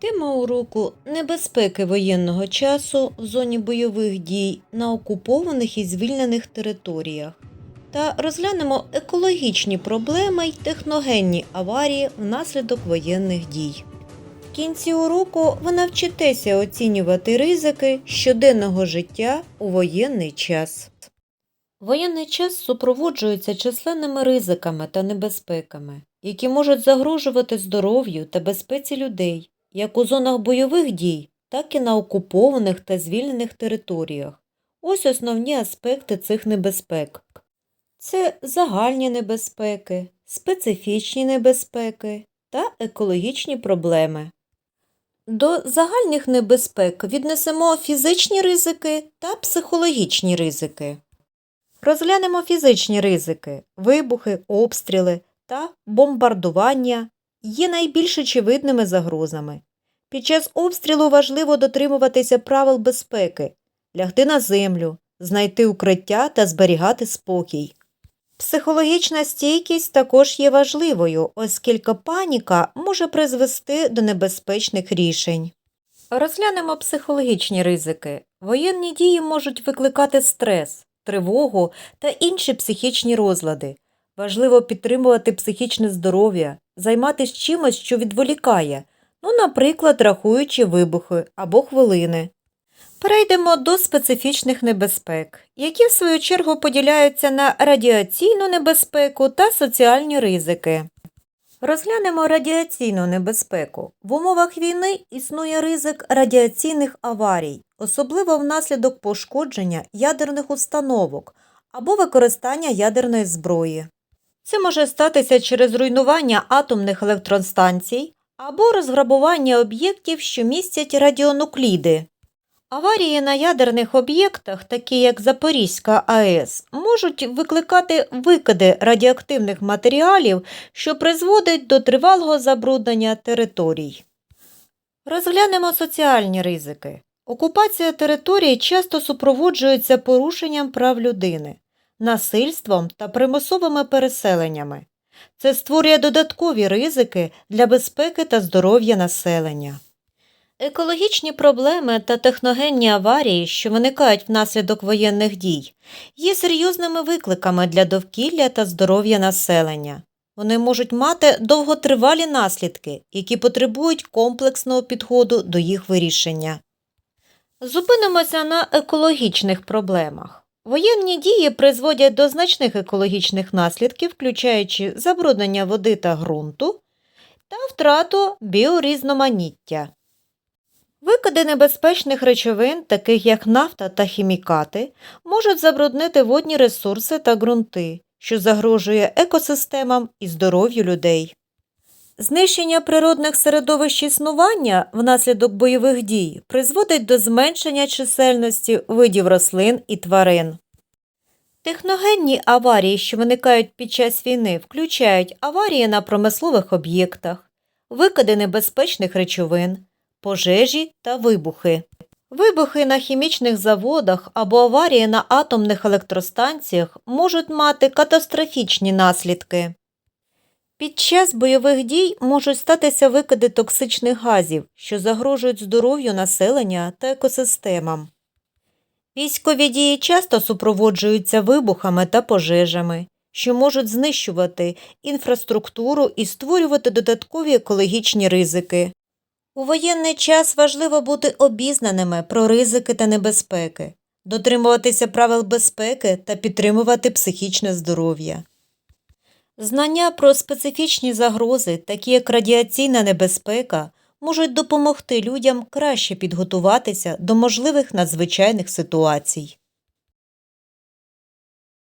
Тема уроку небезпеки воєнного часу в зоні бойових дій на окупованих і звільнених територіях та розглянемо екологічні проблеми й техногенні аварії внаслідок воєнних дій. В кінці уроку ви навчитеся оцінювати ризики щоденного життя у воєнний час. Воєнний час супроводжується численними ризиками та небезпеками, які можуть загрожувати здоров'ю та безпеці людей, як у зонах бойових дій, так і на окупованих та звільнених територіях. Ось основні аспекти цих небезпек. Це загальні небезпеки, специфічні небезпеки та екологічні проблеми. До загальних небезпек віднесемо фізичні ризики та психологічні ризики. Розглянемо фізичні ризики, вибухи, обстріли та бомбардування є найбільш очевидними загрозами. Під час обстрілу важливо дотримуватися правил безпеки, лягти на землю, знайти укриття та зберігати спокій. Психологічна стійкість також є важливою, оскільки паніка може призвести до небезпечних рішень. Розглянемо психологічні ризики. Воєнні дії можуть викликати стрес, тривогу та інші психічні розлади. Важливо підтримувати психічне здоров'я, займатися чимось, що відволікає, ну, наприклад, рахуючи вибухи або хвилини. Перейдемо до специфічних небезпек, які в свою чергу поділяються на радіаційну небезпеку та соціальні ризики. Розглянемо радіаційну небезпеку. В умовах війни існує ризик радіаційних аварій, особливо внаслідок пошкодження ядерних установок або використання ядерної зброї. Це може статися через руйнування атомних електростанцій або розграбування об'єктів, що містять радіонукліди. Аварії на ядерних об'єктах, такі як Запорізька АЕС, можуть викликати викиди радіоактивних матеріалів, що призводить до тривалого забруднення територій. Розглянемо соціальні ризики. Окупація території часто супроводжується порушенням прав людини, насильством та примусовими переселеннями. Це створює додаткові ризики для безпеки та здоров'я населення. Екологічні проблеми та техногенні аварії, що виникають внаслідок воєнних дій, є серйозними викликами для довкілля та здоров'я населення. Вони можуть мати довготривалі наслідки, які потребують комплексного підходу до їх вирішення. Зупинимося на екологічних проблемах. Воєнні дії призводять до значних екологічних наслідків, включаючи забруднення води та ґрунту та втрату біорізноманіття. Викиди небезпечних речовин, таких як нафта та хімікати, можуть забруднити водні ресурси та ґрунти, що загрожує екосистемам і здоров'ю людей. Знищення природних середовищ існування внаслідок бойових дій призводить до зменшення чисельності видів рослин і тварин. Техногенні аварії, що виникають під час війни, включають аварії на промислових об'єктах, викиди небезпечних речовин, пожежі та вибухи. Вибухи на хімічних заводах або аварії на атомних електростанціях можуть мати катастрофічні наслідки. Під час бойових дій можуть статися викиди токсичних газів, що загрожують здоров'ю населення та екосистемам. Військові дії часто супроводжуються вибухами та пожежами, що можуть знищувати інфраструктуру і створювати додаткові екологічні ризики. У воєнний час важливо бути обізнаними про ризики та небезпеки, дотримуватися правил безпеки та підтримувати психічне здоров'я. Знання про специфічні загрози, такі як радіаційна небезпека, можуть допомогти людям краще підготуватися до можливих надзвичайних ситуацій.